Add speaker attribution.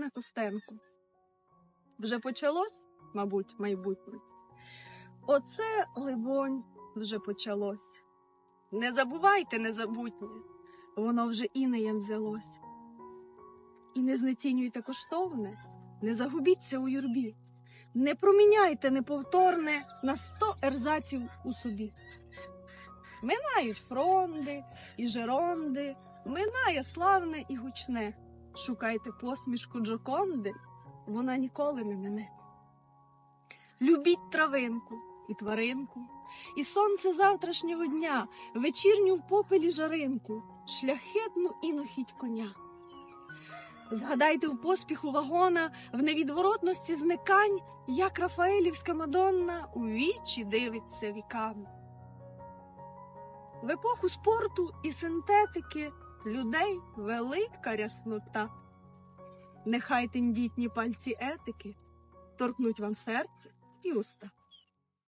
Speaker 1: Ірина Костенко. Вже почалось, мабуть, майбутнє. Оце, либонь, вже почалось. Не забувайте незабутнє, воно вже інеєм взялось. І не знецінюйте коштовне, не загубіться у юрбі, не проміняйте неповторне на сто ерзаців у собі. Минають фронди і жеронди, минає славне і гучне. Шукайте посмішку Джоконди, вона ніколи не мине. Любіть травинку і тваринку, і сонце завтрашнього дня, вечірню в попелі жаринку, шляхетну інохідь коня. Згадайте в поспіху вагона, в невідворотності зникань, як Рафаелівська Мадонна у вічі дивиться віками. В епоху спорту і синтетики людей велика ряснота. Нехай тендітні пальці етики торкнуть вам серце і уста.